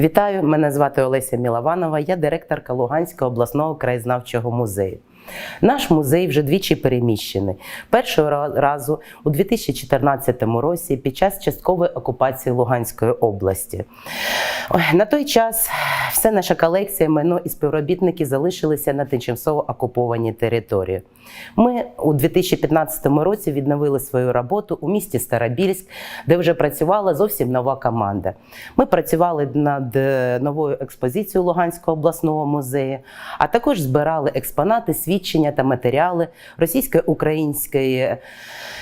Вітаю, мене звати Олеся Мілованова, я директорка Луганського обласного краєзнавчого музею. Наш музей вже двічі переміщений. Першого разу у 2014 році під час часткової окупації Луганської області. На той час вся наша колекція, майно і співробітники залишилися на тимчасово окупованій території. Ми у 2015 році відновили свою роботу у місті Старобільськ, де вже працювала зовсім нова команда. Ми працювали над е, новою експозицією Луганського обласного музею, а також збирали експонати, свідчення та матеріали російсько-української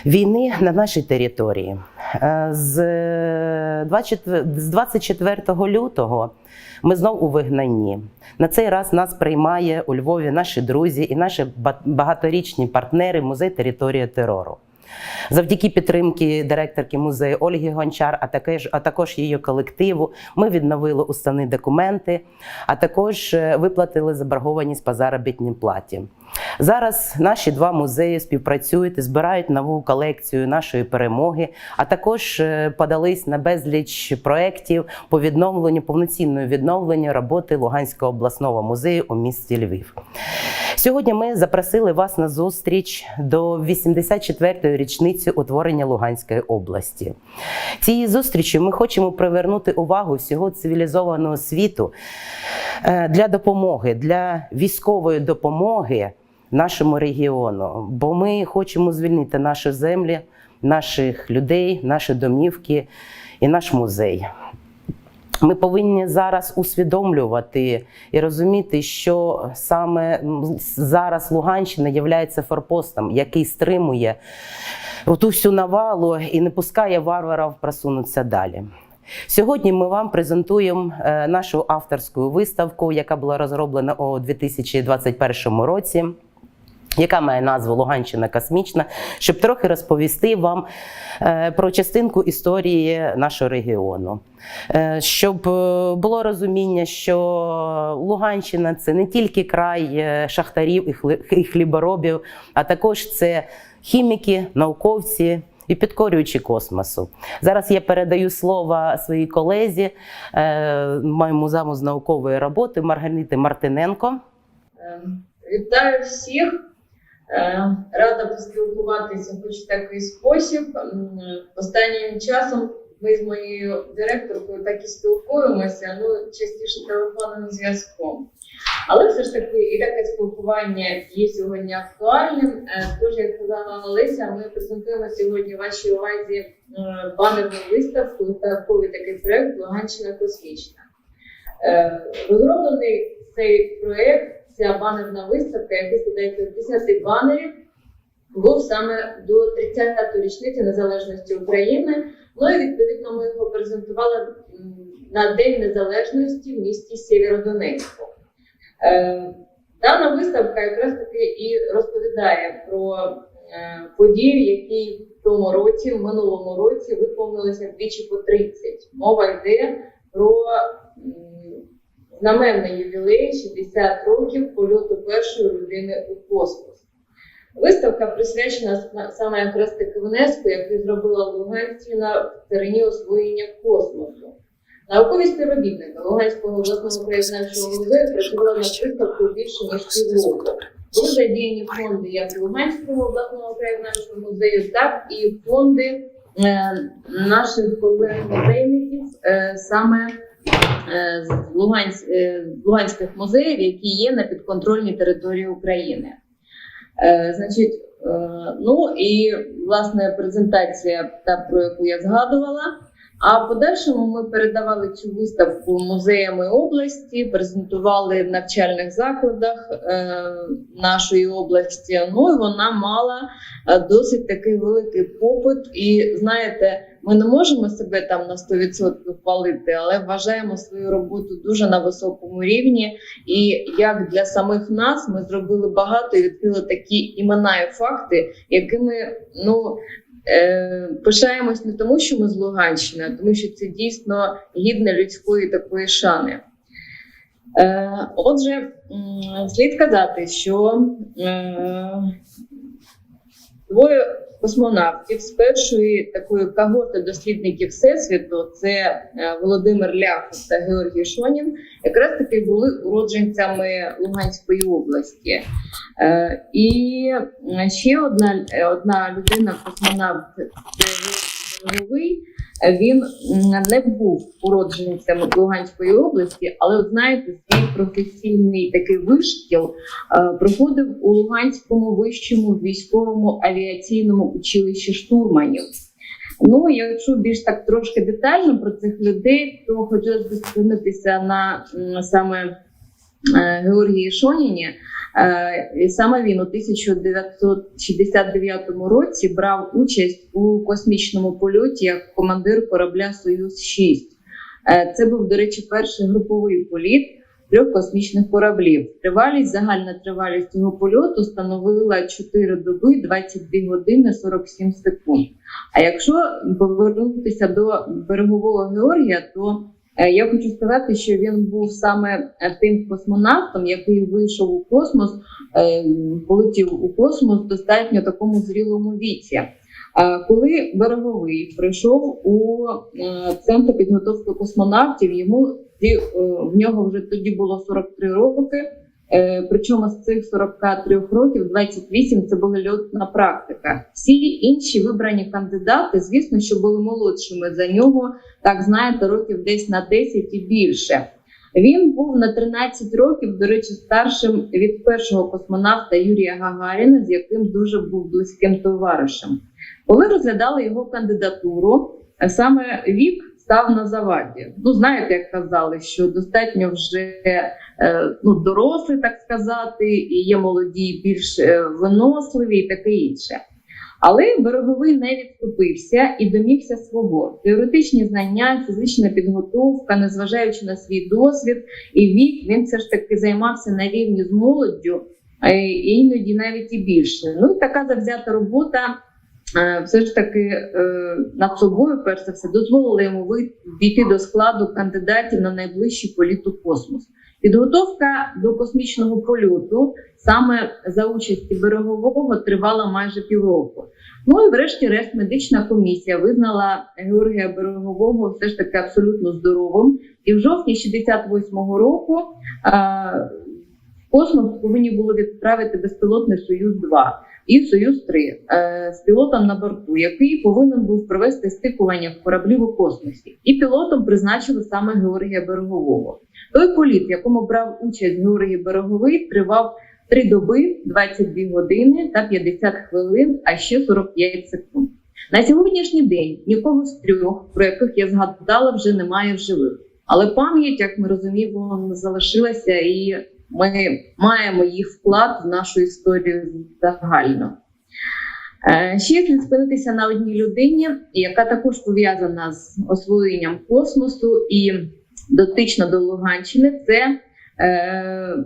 війни на нашій території. Е, З е, 24 з 24 лютого ми знову у вигнанні. На цей раз нас приймає у Львові наші друзі і наші ба- багаторічні партнери музей територія терору. Завдяки підтримки директорки музею Ольги Гончар, а також, а також її колективу, ми відновили уставні документи, а також е, виплатили заборгованість по заробітній платі. Зараз наші два музеї співпрацюють і збирають нову колекцію нашої перемоги, а також е, подались на безліч проєктів по відновленню, повноцінному відновленню роботи Луганського обласного музею у місті Львів. Сьогодні ми запросили вас на зустріч до 84-ї річниці утворення Луганської області. Цією зустрічю ми хочемо привернути увагу всього цивілізованого світу е, для допомоги, для військової допомоги нашому регіону. Бо ми хочемо звільнити наші землі, наших людей, наші домівки і наш музей. Ми повинні зараз усвідомлювати і розуміти, що саме зараз Луганщина є форпостом, який стримує ту всю навалу і не пускає варварів просунутися далі. Сьогодні ми вам презентуємо е, нашу авторську виставку, яка була розроблена у 2021 році. Яка має назву Луганщина космічна, щоб трохи розповісти вам е, про частинку історії нашого регіону, Е, щоб е, було розуміння, що Луганщина це не тільки край шахтарів і хліборобів, а також це хіміки, науковці. І підкорюючи космосу. Зараз я передаю слово своїй колезі, моєму заму з наукової роботи Маргариті Мартиненко. Е, Вітаю всіх. Е, Рада поспілкуватися хоч в такий спосіб. Останнім часом ми з моєю директоркою так і спілкуємося, ну частіше телефонним зв'язком. Але все ж таки і таке спілкування є сьогодні актуальним. Е, Тож, як сказала Олеся, ми презентуємо сьогодні вашій увазі е, банерну виставку та такий проект Луганщина космічна. Розроблений цей проект, ця банерна виставка, яка складається з 10 банерів, був саме до 30-ї річниці незалежності України. Ну і відповідно ми його презентували на День Незалежності в місті Сєвєродонецьку. Е, Дана виставка якраз таки і розповідає про е, події, які в тому році, в минулому році, виповнилися двічі по 30. Мова йде про знаменний ювілей 60 років польоту першої людини у космос. Виставка присвячена саме якраз таки внеску, який зробила Луганщина в царині освоєння космосу. Наукові співробітники Луганського обласного краєзнавчого музею працювали над виставкою більше ніж півроку. Були задіяні фонди як Луганського обласного краєзнавчого музею, так і фонди е, наших колег-музейників е, саме з Лугансь, е, Луганських музеїв, які є на підконтрольній території України. Е, Значить, е, ну і власне презентація, та про яку я згадувала. А в подальшому ми передавали цю виставку музеями області, презентували в навчальних закладах е, нашої області. Ну і вона мала е, досить такий великий попит. І знаєте, ми не можемо себе там на 100% хвалити, але вважаємо свою роботу дуже на високому рівні. І як для самих нас ми зробили багато і відкрили такі імена і факти, якими ну. Е, пишаємось не тому, що ми з Луганщини, а тому що це дійсно гідне людської такої шани. Е, отже, слід казати, що е, двоє космонавтів з першої такої когорти дослідників Всесвіту, це е, Володимир Ляхов та Георгій Шонін, якраз таки були уродженцями Луганської області. Е, І е, ще одна, одна людина, космонавт, це е, він не був уродженцем Луганської області, але от знаєте, свій професійний такий вишкіл е, проходив у Луганському вищому військовому авіаційному училищі штурманів. Ну, якщо більш так трошки детально про цих людей, то хотілося б зупинитися на саме Георгії Шоніні. Е, і Саме він у 1969 році брав участь у космічному польоті як командир корабля Союз 6 Е, Це був, до речі, перший груповий політ трьох космічних кораблів. Тривалість, загальна тривалість цього польоту становила 4 доби, 22 години 47 секунд. А якщо повернутися до берегового Георгія, то е, я хочу сказати, що він був саме е, тим космонавтом, який вийшов у космос, е, полетів у космос достатньо такому зрілому віці. Е, Коли береговий прийшов у е, центр підготовки космонавтів, йому е, в нього вже тоді було 43 роки. Е, Причому з цих 43 років 28 це була льотна практика. Всі інші вибрані кандидати, звісно, що були молодшими за нього, так знаєте, років десь на 10 і більше. Він був на 13 років, до речі, старшим від першого космонавта Юрія Гагаріна, з яким дуже був близьким товаришем. Коли розглядали його кандидатуру, саме вік став на заваді. Ну, знаєте, як казали, що достатньо вже е, ну, дорослі, так сказати, і є молоді, більш е, виносливі і таке інше. Але береговий не відступився і домігся свого. Теоретичні знання, фізична підготовка, незважаючи на свій досвід і вік, він все ж таки займався на рівні з молоддю, е, і іноді навіть і більше. Ну і така завзята робота все ж таки е, над собою, перш за все, дозволила йому війти до складу кандидатів на найближчий політ у космос. Підготовка до космічного польоту саме за участі берегового тривала майже півроку. Ну і врешті-решт медична комісія визнала Георгія Берегового все ж таки абсолютно здоровим. І в жовтні 68-го року а, в космос повинні були відправити безпілотний Союз 2 і Союз 3 е, з пілотом на борту, який повинен був провести стикування кораблів у космосі. І пілотом призначили саме Георгія Берегового. Той політ, в якому брав участь Георгій Береговий, тривав 3 доби, 22 години та 50 хвилин, а ще 45 секунд. На сьогоднішній день нікого з трьох, про яких я згадала, вже немає в живих. Але пам'ять, як ми розуміємо, залишилася, і ми маємо їх вклад в нашу історію загально. Е, Ще слід спинитися на одній людині, яка також пов'язана з освоєнням космосу і дотична до Луганщини. Це е,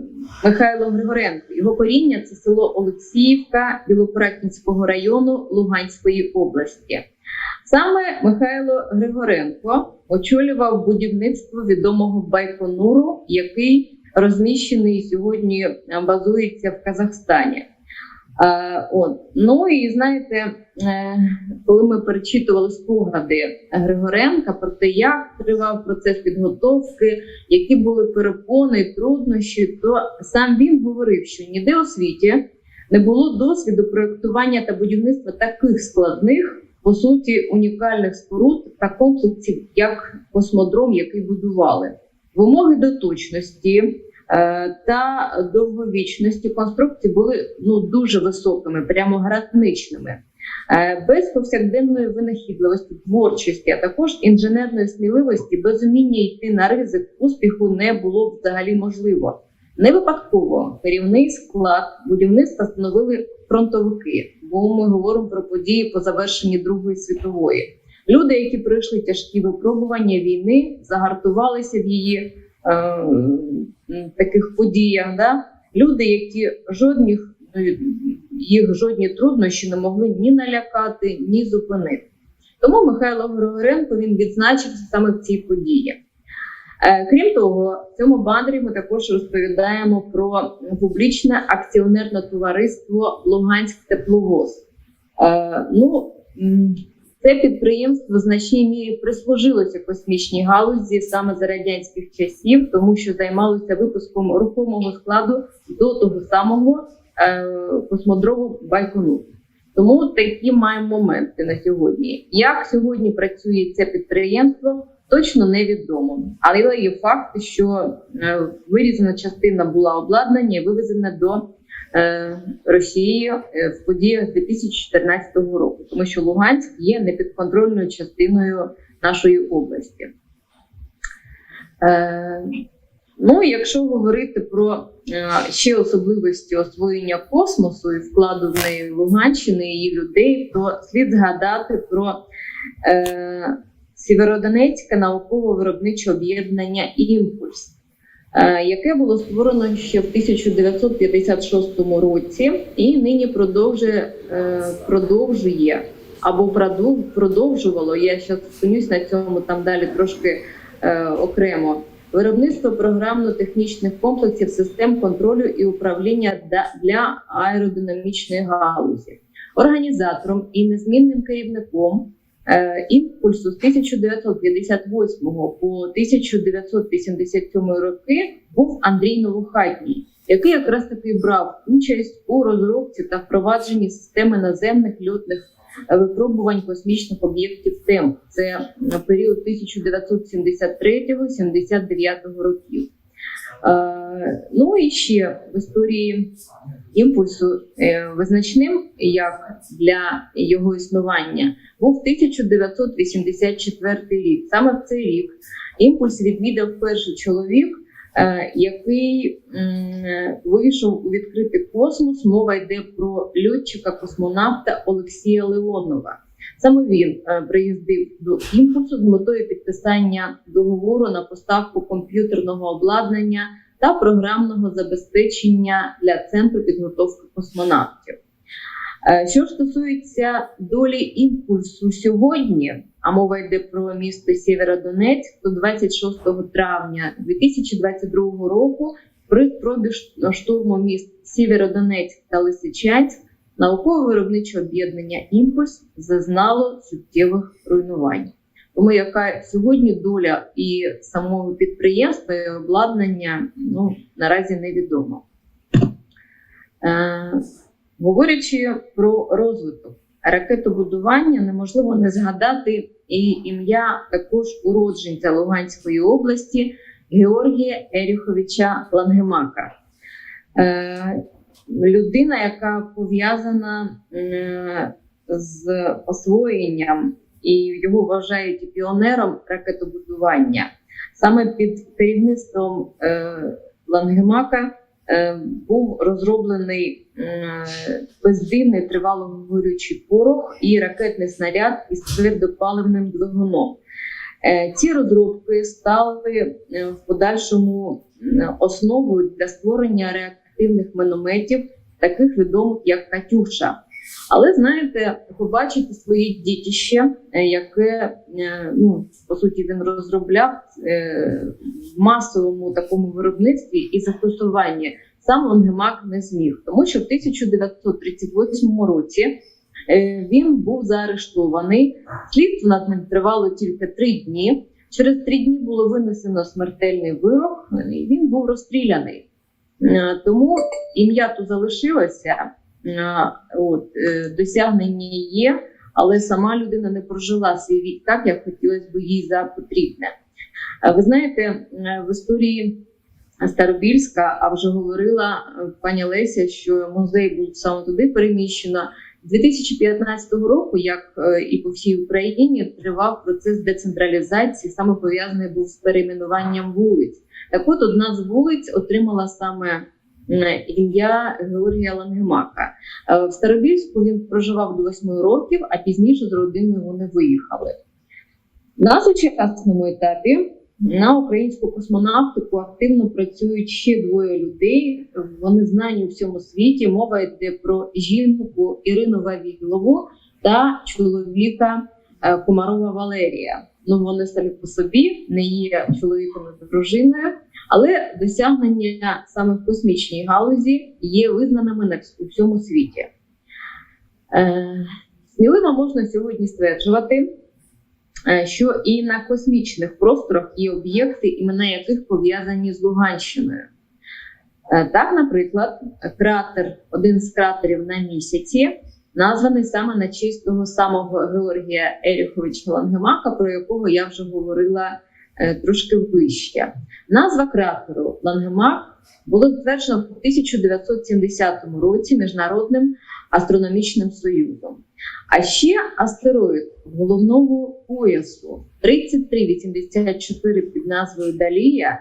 Михайло Григоренко. Його коріння це село Олексіївка Білопракінського району Луганської області. Саме Михайло Григоренко очолював будівництво відомого Байконуру, який розміщений сьогодні е, базується в Казахстані. Е, от. Ну і знаєте, е, коли ми перечитували спогади Григоренка про те, як тривав процес підготовки, які були перепони труднощі, то сам він говорив, що ніде у світі не було досвіду проєктування та будівництва таких складних, по суті, унікальних споруд та комплексів, як космодром, який будували. Вимоги до точності е, та довговічності конструкції були ну дуже високими, прямо граничними. Е, Без повсякденної винахідливості, творчості, а також інженерної сміливості, без уміння йти на ризик успіху не було взагалі можливо. Не випадково керівний склад будівництва становили фронтовики, бо ми говоримо про події по завершенні Другої світової. Люди, які пройшли тяжкі випробування війни, загартувалися в її е, таких подіях. Да? Люди, які жодних е, їх жодні труднощі не могли ні налякати, ні зупинити. Тому Михайло Григоренко він відзначився саме в цій події. Е, Крім того, в цьому банері ми також розповідаємо про публічне акціонерне товариство Луганськ тепловоз. Е, ну, це підприємство в значній мірі прислужилося космічній галузі саме за радянських часів, тому що займалося випуском рухомого складу до того самого е, космодрову Байконур. Тому такі маємо моменти на сьогодні. Як сьогодні працює це підприємство, точно невідомо. Але є факт, що е, вирізана частина була обладнання і вивезена до Росії е, в подіях 2014 року, тому що Луганськ є непідконтрольною частиною нашої області. Е, Ну, якщо говорити про е, ще особливості освоєння космосу і вкладу в неї Луганщини і її людей, то слід згадати про е, Сєвєродонецьке науково-виробниче об'єднання Імпульс, е, яке було створено ще в 1956 році і нині продовжує, е, продовжує або продов- продовжувало. Я зараз спинюсь на цьому там далі трошки е, окремо. Виробництво програмно-технічних комплексів систем контролю і управління для аеродинамічної галузі. Організатором і незмінним керівником е, імпульсу з 1958 по 1987 роки був Андрій Новохатній, який якраз таки брав участь у розробці та впровадженні системи наземних льотних е, випробувань космічних об'єктів ТЕМ. Це період 1973-79 років. Е, ну і ще в історії імпульсу е, визначним як для його існування був 1984 рік. Саме в цей рік імпульс відвідав перший чоловік, е, який вийшов у відкритий космос. Мова йде про льотчика-космонавта Олексія Леонова. Саме він е, приїздив до імпульсу з метою підписання договору на поставку комп'ютерного обладнання та програмного забезпечення для центру підготовки космонавтів. Е, Що стосується долі імпульсу сьогодні, а мова йде про місто Сєвєродонецьк, то 26 травня 2022 року при спробі штурму міст Сєвєродонецьк та Лисичанськ науково-виробниче об'єднання Імпульс зазнало суттєвих руйнувань. Тому яка сьогодні доля і самого підприємства і обладнання ну, наразі невідома. Е, говорячи про розвиток ракетобудування, неможливо не згадати і ім'я також уродженця Луганської області Георгія Еріховича Лангемака. Е, людина, яка пов'язана е, з освоєнням і його вважають піонером ракетобудування. Саме під керівництвом е, Лангемака е, був розроблений е, бездимний тривалогорючий порох і ракетний снаряд із твердопаливним двигуном. Е, Ці розробки стали е, в подальшому м, основою для створення реактивних мінометів, таких відомих як Катюша. Але знаєте, побачити своє дітище, е, яке е, ну по суті він розробляв е, в масовому такому виробництві і застосуванні, сам Лонгемак не зміг, тому що в 1938 році він був заарештований. Слідство над ним тривало тільки три дні. Через три дні було винесено смертельний вирок, і він був розстріляний. Тому ім'я то залишилося. От, е, досягнення є, але сама людина не прожила свій вік так, як хотілося б їй за потрібне. Ви знаєте, в історії Старобільська, а вже говорила е, пані Леся, що музей був саме туди переміщено. З 2015 року, як е, і по всій Україні, тривав процес децентралізації, саме пов'язаний був з перейменуванням вулиць. Так от одна з вулиць отримала саме ім'я Георгія Лангемака. Е, В Старобільську він проживав до 8 років, а пізніше з родиною вони виїхали. На сучасному етапі на українську космонавтику активно працюють ще двоє людей. Вони знані у всьому світі. Мова йде про жінку Ірину Вавілову та чоловіка е, Комарова Валерія. Ну вони самі по собі не є чоловіком і дружиною, але досягнення саме в космічній галузі є визнаними на у всьому світі. Е, Сміливо можна сьогодні стверджувати, е, що і на космічних просторах є об'єкти, імена яких пов'язані з Луганщиною. Е, Так, наприклад, кратер, один з кратерів на місяці, названий саме на честь того самого Георгія Еріховича Лангемака, про якого я вже говорила трошки вище. Назва кратеру Лангемак було затверджено в 1970 році Міжнародним астрономічним союзом. А ще астероїд головного поясу 3384 під назвою Далія.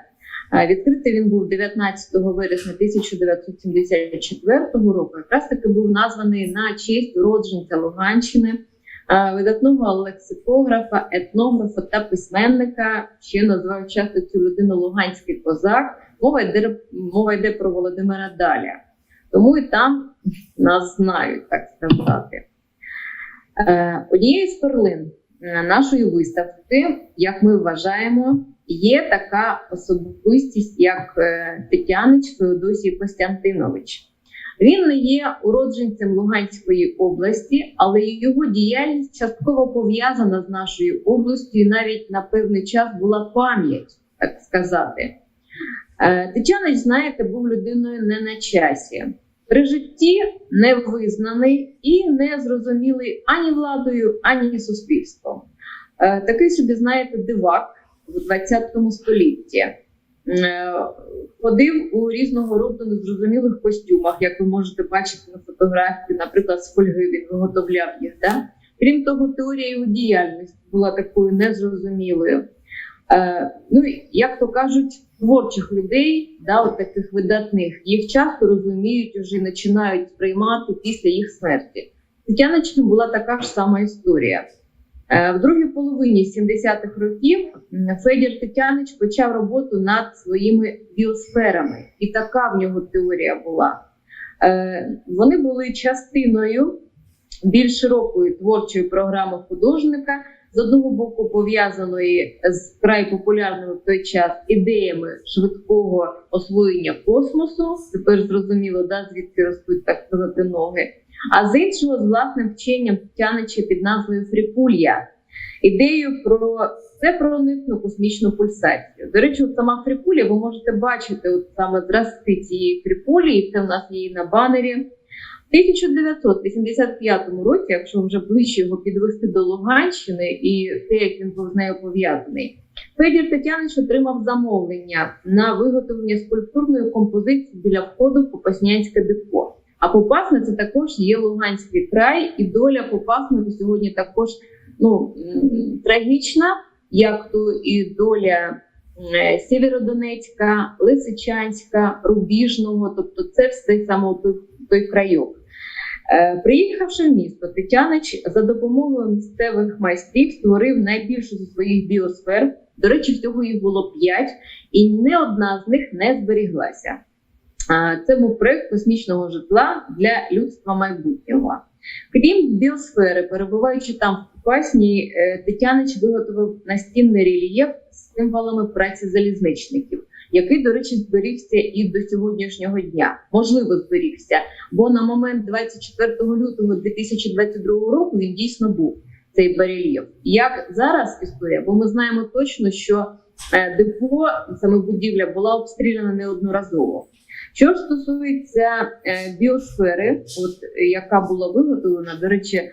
Е, Відкритий він був 19 вересня 1974 року. Якраз таки був названий на честь уродженця Луганщини, е, видатного лексикографа, етнографа та письменника. Ще називають часто цю людину Луганський козак. Мова йде, мова йде про Володимира Даля. Тому і там нас знають, так сказати. Е, Однією з перлин е, нашої виставки, як ми вважаємо, є така особистість, як е, Тетянич Феодосій Костянтинович. Він не є уродженцем Луганської області, але його діяльність частково пов'язана з нашою областю, і навіть на певний час була пам'ять, так сказати. Е, Тетянич, знаєте, був людиною не на часі. При житті невизнаний і не зрозумілий ані владою, ані суспільством. Е, Такий собі, знаєте, дивак в 20 столітті. Е, Ходив у різного роду незрозумілих костюмах, як ви можете бачити на фотографії, наприклад, з фольги він виготовляв їх. Да? Крім того, теорія його діяльності була такою незрозумілою. Е, ну, як то кажуть, творчих людей, да, от таких видатних, їх часто розуміють уже починають сприймати після їх смерті. Тетяночка була така ж сама історія. Е, В другій половині 70-х років Федір Тетянич почав роботу над своїми біосферами, і така в нього теорія була. Е, Вони були частиною більш широкої творчої програми художника, з одного боку пов'язаної з край популярними в той час ідеями швидкого освоєння космосу. Тепер зрозуміло, да, звідки ростуть так сказати ноги. А з іншого з власним вченням Тянича під назвою Фріпулья. Ідею про це проникну космічну пульсацію. До речі, от сама Фріпуля, ви можете бачити от саме зразки цієї Фріпулі, і це в нас і на банері. В 1985 році, якщо вже ближче його підвести до Луганщини і те, як він був з нею пов'язаний, Федір Тетянич отримав замовлення на виготовлення скульптурної композиції біля входу в Попаснянське депо. А Попасне це також є Луганський край, і доля Попасної сьогодні також ну, трагічна, як то і доля е, Сєвєродонецька, Лисичанська, Рубіжного, тобто це все саме той, той крайок. Е, Приїхавши в місто, Тетянич за допомогою місцевих майстрів створив найбільшу зі своїх біосфер. До речі, всього їх було п'ять, і не одна з них не зберіглася. Це був проект космічного житла для людства майбутнього. Крім біосфери, перебуваючи там в Попасні, е, Тетянич виготовив настінний рельєф з символами праці залізничників, який, до речі, зберігся і до сьогоднішнього дня. Можливо, зберігся, бо на момент 24 лютого 2022 року він дійсно був цей барельєф. Як зараз історія? Бо ми знаємо точно, що е, депо, саме будівля, була обстріляна неодноразово. Що ж стосується е, біосфери, от е, яка була виготовлена, до речі, е,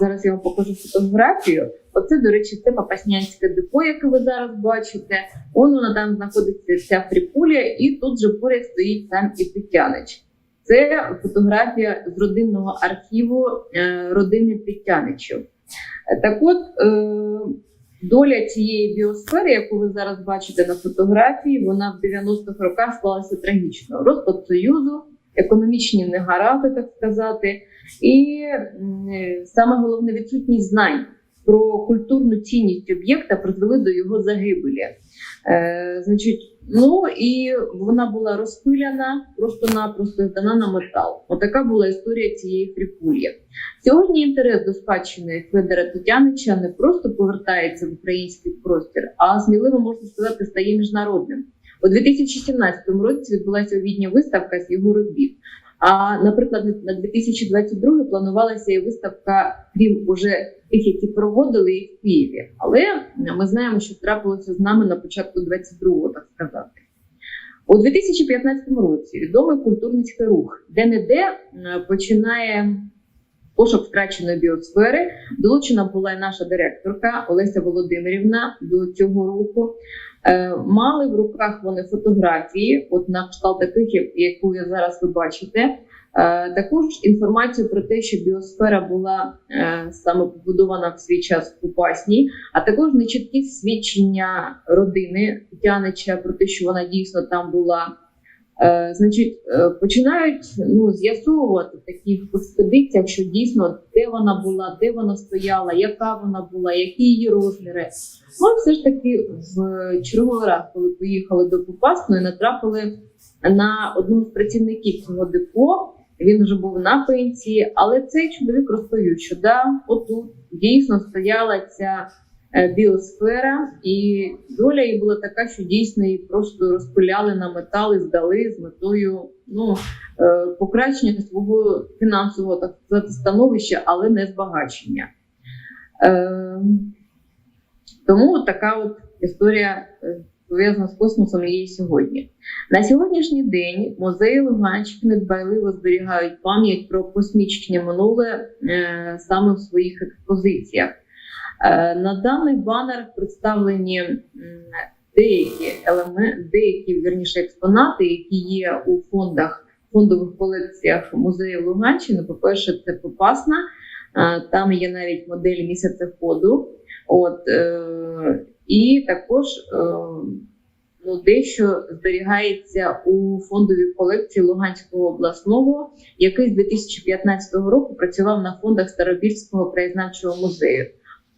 зараз я вам покажу фотографію. Оце, до речі, це Попаснянське депо, яке ви зараз бачите. Он вона там знаходиться ця фріпуля, і тут же поряд стоїть сам і Тетянич. Це фотографія з родинного архіву родини Тетяничів. Так от, доля цієї біосфери, яку ви зараз бачите на фотографії, вона в 90-х роках склалася трагічно. Розпад Союзу, економічні негаразди, так сказати, і е, саме головне відсутність знань про культурну цінність об'єкта призвели до його загибелі. Е, значить, ну і вона була розпиляна просто-напросто здана на метал. Отака була історія цієї фріпулі. Сьогодні інтерес до спадщини Федора Тетянича не просто повертається в український простір, а сміливо можна сказати, стає міжнародним. У 2017 році відбулася у Відні виставка з його робіт. А, наприклад, на 2022 планувалася і виставка, крім уже тих, які проводили і в Києві. Але ми знаємо, що трапилося з нами на початку 22-го, так сказати. У 2015 році відомий культурницький рух де-не-де починає пошук втраченої біосфери. Долучена була і наша директорка Олеся Володимирівна до цього руху. Е, Мали в руках вони фотографії, от на кшталт таких, яку я зараз ви бачите. Е, Також інформацію про те, що біосфера була е, саме побудована в свій час в Купасній, а також нечіткі свідчення родини Тетянича про те, що вона дійсно там була. Е, значить, починають ну, з'ясовувати в таких експедиціях, що дійсно де вона була, де вона стояла, яка вона була, які її розміри. Ми все ж таки в черговий раз, коли поїхали до Попасної, натрапили на одного з працівників цього депо. Він вже був на пенсії, але цей чоловік розповів, що да, отут дійсно стояла ця е, біосфера, і доля її була така, що дійсно її просто розпиляли на метал і здали з метою ну, е, покращення свого фінансового так сказати, становища, але не збагачення. Е, тому така от історія пов'язана з космосом є і сьогодні. На сьогоднішній день музеї Луганщини дбайливо зберігають пам'ять про космічне минуле е, саме в своїх експозиціях. Е, на даний банер представлені деякі елементи, деякі вірніше експонати, які є у фондах фондових колекціях музеїв Луганщини. По-перше, це Попасна. Е, Там є навіть модель місяцеходу. От, е, і також е, ну, дещо зберігається у фондовій колекції Луганського обласного, який з 2015 року працював на фондах Старобільського краєзнавчого музею.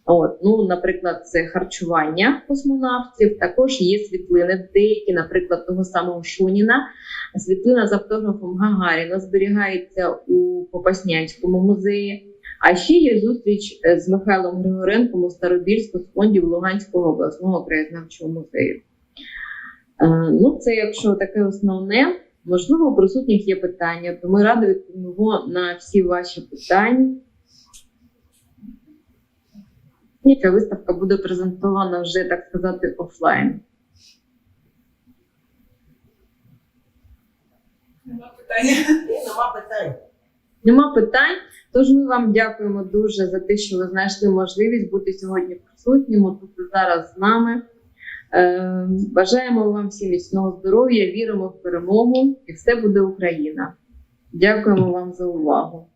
От, ну, наприклад, це харчування космонавтів. Також є світлини, деякі, наприклад, того самого Шуніна. Світлина з автографом Гагаріна зберігається у Попаснянському музеї. А ще є зустріч е, з Михайлом Григоренком у Старобільську з фондів Луганського обласного краєзнавчого музею. Е, Ну, це якщо таке основне. Можливо, у присутніх є питання, то ми раді відповімо на всі ваші питання. Ця виставка буде презентована вже, так сказати, офлайн. Нема питання. Нема питань. Нема питань. Тож ми вам дякуємо дуже за те, що ви знайшли можливість бути сьогодні присутніми тут зараз з нами. Е, бажаємо вам всім міцного здоров'я, віримо в перемогу і все буде Україна. Дякуємо вам за увагу.